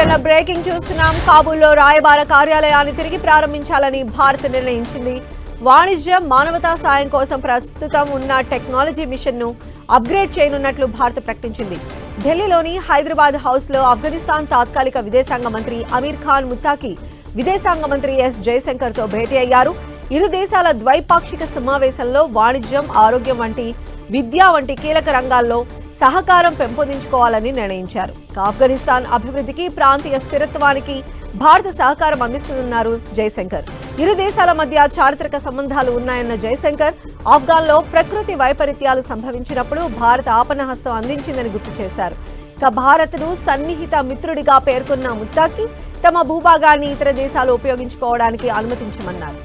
Telangana breaking చూస్తున్నాం. కాబూల్లో రాయబార కార్యాలయాన్ని తిరిగి ప్రారంభించాలని భారత్ నిర్ణయించింది. వాణిజ్యం మానవతా సాయం కోసం ప్రస్తుతం ఉన్న టెక్నాలజీ మిషన్ను అప్గ్రేడ్ చేయనున్నట్లు భారత్ ప్రకటించింది. ఢిల్లీలోని హైదరాబాద్ హౌస్లో ఆఫ్ఘనిస్తాన్ తాత్కాలిక విదేశాంగ మంత్రి అమీర్ ఖాన్ ముత్తాకి విదేశాంగ మంత్రి ఎస్. జయశంకర్తో భేటీ అయ్యారు. ఇరు దేశాల ద్వైపాక్షిక సమావేశంలో వాణిజ్యం ఆరోగ్యం వంటి విద్య వంటి కీలక రంగాల్లో సహకారం పెంపొందించుకోవాలని నిర్ణయించారు. ఆఫ్ఘనిస్తాన్ అభివృద్ధికి ప్రాంతీయ స్థిరత్వానికి భారత సహకారం అందిస్తున్నారు జయశంకర్. ఇరు దేశాల మధ్య చారిత్రక సంబంధాలు ఉన్నాయన్న జయశంకర్ ఆఫ్ఘాన్లో ప్రకృతి వైపరీత్యాలు సంభవించినప్పుడు భారత ఆపనహస్తం అందించిందని గుర్తు చేశారు. ఇక భారత్ను సన్నిహిత మిత్రుడిగా పేర్కొన్న ముత్తాకి తమ భూభాగాన్ని ఇతర దేశాలు ఉపయోగించుకోవడానికి అనుమతించమన్నారు.